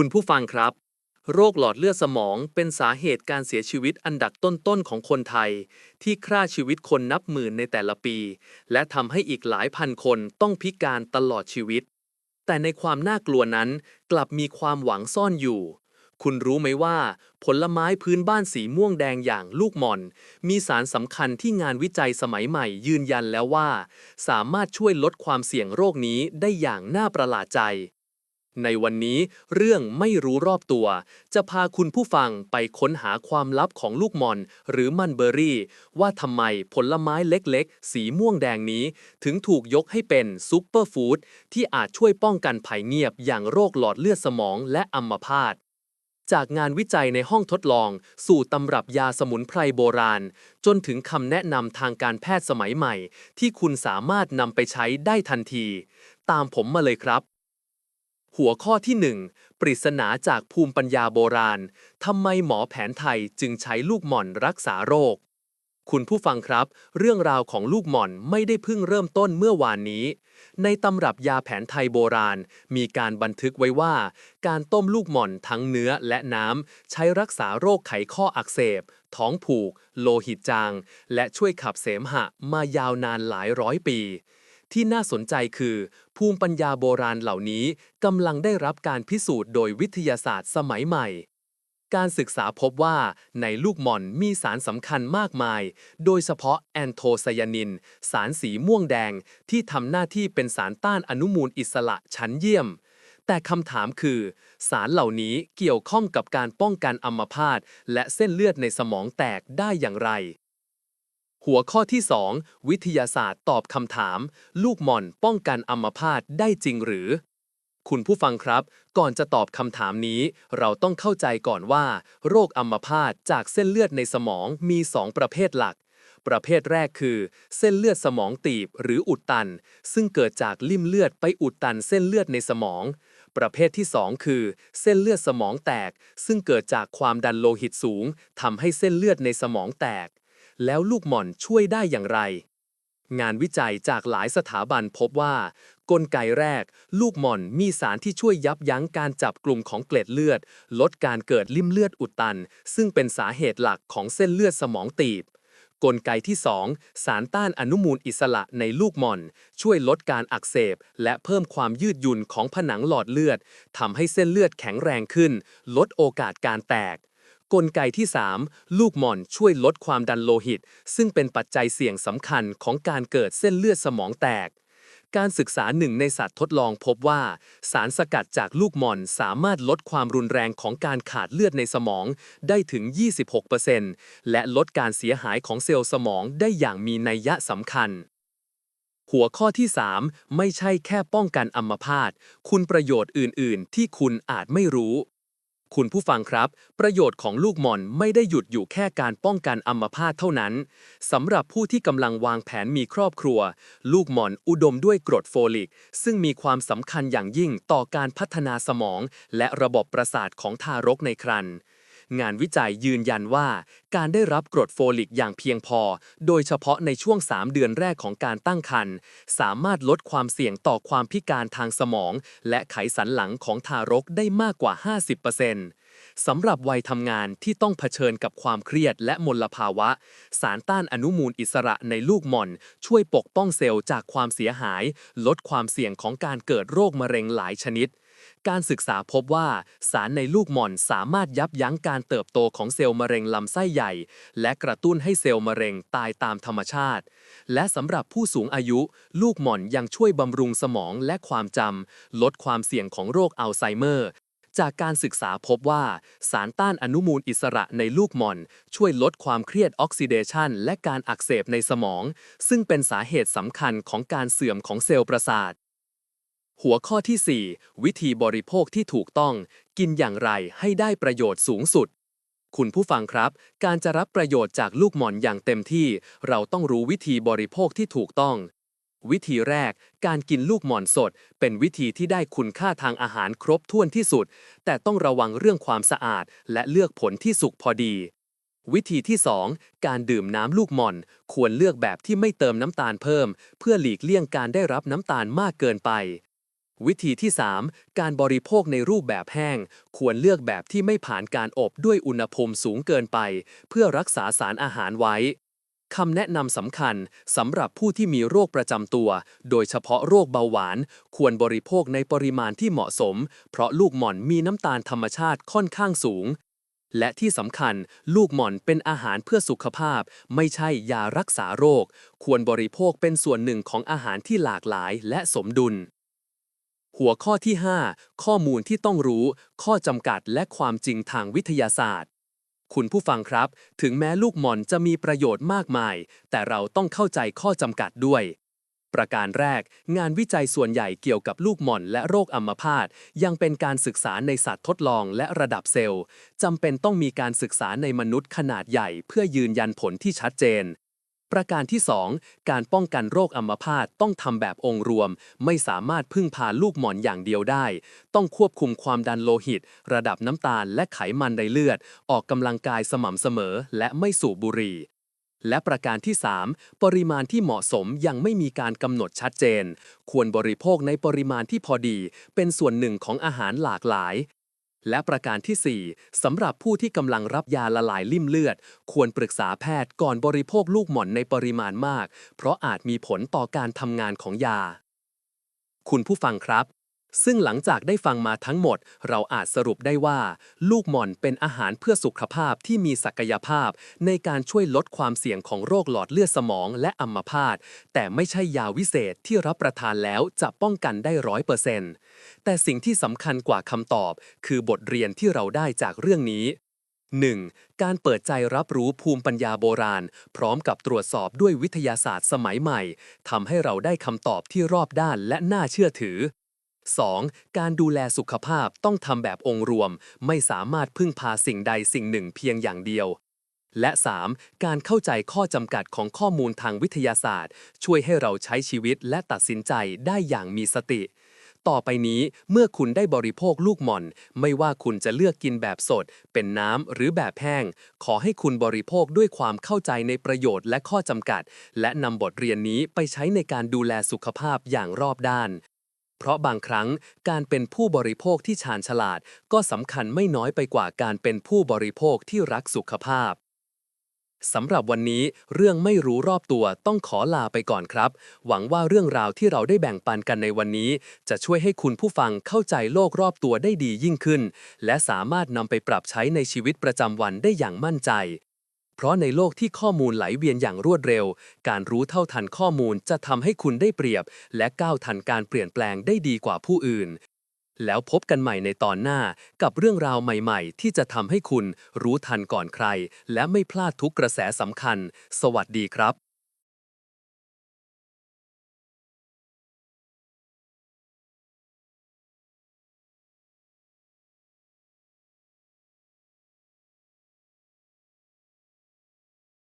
คุณผู้ฟังครับ โรคหลอดเลือดสมองเป็นสาเหตุการเสียชีวิตอันดับต้นๆของคนไทย ที่ฆ่าชีวิตคนนับหมื่นในแต่ละปี และทำให้อีกหลายพันคนต้องพิการตลอดชีวิต แต่ในความน่ากลัวนั้นกลับมีความหวังซ่อนอยู่ คุณรู้ไหมว่า ผลไม้พื้นบ้านสีม่วงแดงอย่างลูกหม่อน มีสารสำคัญที่งานวิจัยสมัยใหม่ยืนยันแล้วว่า สามารถช่วยลดความเสี่ยงโรคนี้ได้อย่างน่าประหลาดใจ ในวันนี้เรื่องไม่รู้รอบตัว จะพาคุณผู้ฟังไปค้นหาความลับของลูกมอน หรือมันเบอรี่ ว่าทำไมผลไม้เล็กๆ สีม่วงแดงนี้ ถึงถูกยกให้เป็นซูเปอร์ฟู้ดที่อาจช่วยป้องกันภัยเงียบอย่างโรคหลอดเลือดสมองและอัมพาตจากงานวิจัยในห้องทดลอง สู่ตำรับยาสมุนไพรโบราณ จนถึงคำแนะนำทางการแพทย์สมัยใหม่ ที่คุณสามารถนำไปใช้ได้ทันที ตามผมมาเลยครับ หัวข้อที่ 1 ปริศนาจากภูมิปัญญาโบราณ ทำไมหมอแผนไทยจึงใช้ลูกหม่อนรักษาโรค คุณผู้ฟังครับ เรื่องราวของลูกหม่อนไม่ได้เพิ่งเริ่มต้นเมื่อวานนี้ ในตำรับยาแผนไทยโบราณ มีการบันทึกไว้ว่า การต้มลูกหม่อนทั้งเนื้อและน้ำใช้รักษาโรคไขข้ออักเสบ ท้องผูก โลหิตจาง และช่วยขับเสมหะมายาวนานหลายร้อยปี ที่น่าสนใจคือ ภูมิปัญญาโบราณเหล่านี้กำลังได้รับการพิสูจน์โดยวิทยาศาสตร์สมัยใหม่ การศึกษาพบว่าในลูกหม่อนมีสารสำคัญมากมาย โดยเฉพาะแอนโทไซยานิน สารสีม่วงแดง ที่ทำหน้าที่เป็นสารต้านอนุมูลอิสระชั้นเยี่ยม แต่คำถามคือ สารเหล่านี้เกี่ยวข้องกับการป้องกันอัมพาตและเส้นเลือดในสมองแตกได้อย่างไร หัวข้อที่ 2 วิทยาศาสตร์ตอบคำถาม ลูกหม่อนป้องกันอัมพาตได้จริงหรือ คุณผู้ฟังครับ ก่อนจะตอบคำถามนี้ เราต้องเข้าใจก่อนว่า โรคอัมพาตจากเส้นเลือดในสมองมี 2 ประเภทหลัก ประเภทแรกคือ เส้นเลือดสมองตีบหรืออุดตัน ซึ่งเกิดจากลิ่มเลือดไปอุดตันเส้นเลือดในสมองประเภทที่ 2 คือ เส้นเลือดสมองแตก ซึ่งเกิดจากความดันโลหิตสูงทำให้เส้นเลือดในสมองแตก แล้วลูกหม่อนช่วยได้อย่างไร งานวิจัยจากหลายสถาบันพบว่า กลไกแรก ลูกหม่อนมีสารที่ช่วยยับยั้งการจับกลุ่มของเกล็ดเลือด ลดการเกิดลิ่มเลือดอุดตัน ซึ่งเป็นสาเหตุหลักของเส้นเลือดสมองตีบกลไกที่ 2 สารต้านอนุมูลอิสระในลูกหม่อน ช่วยลดการอักเสบ และเพิ่มความยืดหยุ่นของผนังหลอดเลือดทำให้เส้นเลือดแข็งแรงขึ้น ลดโอกาสการแตก กลไกที่ 3 ลูกหม่อนช่วยลดความดันโลหิต ซึ่งเป็นปัจจัยเสี่ยงสำคัญของการเกิดเส้นเลือดสมองแตก การศึกษาหนึ่งในสัตว์ทดลองพบว่า สารสกัดจากลูกหม่อนสามารถลดความรุนแรงของการขาดเลือดในสมองได้ถึง 26%และลดการเสียหายของเซลล์สมองได้อย่างมีนัยยะสำคัญหัวข้อที่ 3 ไม่ใช่แค่ป้องกันอัมพาต คุณประโยชน์อื่น ๆ ที่คุณอาจไม่รู้ คุณผู้ฟังครับ ประโยชน์ของลูกหม่อนไม่ได้หยุดอยู่แค่การป้องกันอัมพาตเท่านั้นสำหรับผู้ที่กำลังวางแผนมีครอบครัว ลูกหม่อนอุดมด้วยกรดโฟลิก ซึ่งมีความสำคัญอย่างยิ่งต่อการพัฒนาสมอง และระบบประสาทของทารกในครรภ์ งานวิจัยยืนยันว่า การได้รับกรดโฟลิกอย่างเพียงพอ โดยเฉพาะในช่วง 3 เดือนแรกของการตั้งครรภ์สามารถลดความเสี่ยงต่อความพิการทางสมอง และไขสันหลังของทารกได้มากกว่า 50%สำหรับวัยทำงานที่ต้องเผชิญกับความเครียดและมลภาวะ สารต้านอนุมูลอิสระในลูกหม่อน ช่วยปกป้องเซลล์จากความเสียหาย ลดความเสี่ยงของการเกิดโรคมะเร็งหลายชนิด การศึกษาพบว่าสารในลูกหม่อนสามารถยับยั้งการเติบโตของเซลล์มะเร็งลำไส้ใหญ่ และกระตุ้นให้เซลล์มะเร็งตายตามธรรมชาติ และสำหรับผู้สูงอายุ ลูกหม่อนยังช่วยบำรุงสมองและความจำลดความเสี่ยงของโรคอัลไซเมอร์จากการศึกษาพบว่า สารต้านอนุมูลอิสระในลูกหม่อน ช่วยลดความเครียดออกซิเดชันและการอักเสบในสมอง ซึ่งเป็นสาเหตุสำคัญของการเสื่อมของเซลล์ประสาท หัวข้อที่ 4 วิธีบริโภคที่ถูกต้อง กินอย่างไรให้ได้ประโยชน์สูงสุด คุณผู้ฟังครับ การจะรับประโยชน์จากลูกหม่อนอย่างเต็มที่ เราต้องรู้วิธีบริโภคที่ถูกต้อง วิธีแรก การกินลูกหม่อนสด เป็นวิธีที่ได้คุณค่าทางอาหารครบถ้วนที่สุด แต่ต้องระวังเรื่องความสะอาด และเลือกผลที่สุกพอดีวิธีที่ 2 การดื่มน้ำลูกหม่อน ควรเลือกแบบที่ไม่เติมน้ำตาลเพิ่ม เพื่อหลีกเลี่ยงการได้รับน้ำตาลมากเกินไป วิธีที่ 3 การบริโภคในรูปแบบแห้ง ควรเลือกแบบที่ไม่ผ่านการอบด้วยอุณหภูมิสูงเกินไป เพื่อรักษาสารอาหารไว้คำแนะนำสำคัญสำหรับผู้ที่มีโรคประจำตัว โดยเฉพาะโรคเบาหวาน ควรบริโภคในปริมาณที่เหมาะสม เพราะลูกหม่อนมีน้ำตาลธรรมชาติค่อนข้างสูง และที่สำคัญ ลูกหม่อนเป็นอาหารเพื่อสุขภาพ ไม่ใช่ยารักษาโรค ควรบริโภคเป็นส่วนหนึ่งของอาหารที่หลากหลายและสมดุล หัวข้อที่ 5 ข้อมูลที่ต้องรู้ ข้อจำกัดและความจริงทางวิทยาศาสตร์ คุณผู้ฟังครับ ถึงแม้ลูกหม่อนจะมีประโยชน์มากมาย แต่เราต้องเข้าใจข้อจำกัดด้วย ประการแรก งานวิจัยส่วนใหญ่เกี่ยวกับลูกหม่อนและโรคอัมพาตยังเป็นการศึกษาในสัตว์ทดลองและระดับเซลล์จำเป็นต้องมีการศึกษาในมนุษย์ขนาดใหญ่ เพื่อยืนยันผลที่ชัดเจน ประการที่ 2 การป้องกันโรคอัมพาตต้องทำแบบองค์รวม ไม่สามารถพึ่งพาลูกหมอนอย่างเดียวได้ ต้องควบคุมความดันโลหิต ระดับน้ำตาลและไขมันในเลือด ออกกำลังกายสม่ำเสมอ และไม่สูบบุหรี่ และประการที่ 3 ปริมาณที่เหมาะสมยังไม่มีการกำหนดชัดเจน ควรบริโภคในปริมาณที่พอดี เป็นส่วนหนึ่งของอาหารหลากหลาย และประการที่ 4สำหรับผู้ที่กำลังรับยาละลายลิ่มเลือด ควรปรึกษาแพทย์ก่อนบริโภคลูกหม่อนในปริมาณมาก เพราะอาจมีผลต่อการทำงานของยา คุณผู้ฟังครับ ซึ่งหลังจากได้ฟังมาทั้งหมด เราอาจสรุปได้ว่า ลูกหม่อนเป็นอาหารเพื่อสุขภาพที่มีศักยภาพ ในการช่วยลดความเสี่ยงของโรคหลอดเลือดสมองและอัมพาตแต่ไม่ใช่ยาวิเศษที่รับประทานแล้วจะป้องกันได้ร้อยเปอร์เซ็นต์แต่สิ่งที่สำคัญกว่าคำตอบ คือบทเรียนที่เราได้จากเรื่องนี้ 1. การเปิดใจรับรู้ภูมิปัญญาโบราณ พร้อมกับตรวจสอบด้วยวิทยาศาสตร์สมัยใหม่ทำให้เราได้คำตอบที่รอบด้านและน่าเชื่อถือ 2. การดูแลสุขภาพต้องทำแบบองค์รวม ไม่สามารถพึ่งพาสิ่งใดสิ่งหนึ่งเพียงอย่างเดียว และ 3. การเข้าใจข้อจำกัดของข้อมูลทางวิทยาศาสตร์ ช่วยให้เราใช้ชีวิตและตัดสินใจได้อย่างมีสติ ต่อไปนี้เมื่อคุณได้บริโภคลูกหม่อน ไม่ว่าคุณจะเลือกกินแบบสด เป็นน้ำหรือแบบแห้ง ขอให้คุณบริโภคด้วยความเข้าใจในประโยชน์และข้อจำกัด และนำบทเรียนนี้ไปใช้ในการดูแลสุขภาพอย่างรอบด้าน เพราะบางครั้งการเป็นผู้บริโภคที่ชาญฉลาด ก็สำคัญไม่น้อยไปกว่าการเป็นผู้บริโภคที่รักสุขภาพสำหรับวันนี้เรื่องไม่รู้รอบตัวต้องขอลาไปก่อนครับ หวังว่าเรื่องราวที่เราได้แบ่งปันกันในวันนี้ จะช่วยให้คุณผู้ฟังเข้าใจโลกรอบตัวได้ดียิ่งขึ้น และสามารถนำไปปรับใช้ในชีวิตประจำวันได้อย่างมั่นใจ เพราะในโลกที่ข้อมูลไหลเวียนอย่างรวดเร็ว การรู้เท่าทันข้อมูลจะทำให้คุณได้เปรียบ และก้าวทันการเปลี่ยนแปลงได้ดีกว่าผู้อื่น แล้วพบกันใหม่ในตอนหน้ากับเรื่องราวใหม่ๆ ที่จะทำให้คุณรู้ทันก่อนใคร และไม่พลาดทุกกระแสสำคัญ สวัสดีครับ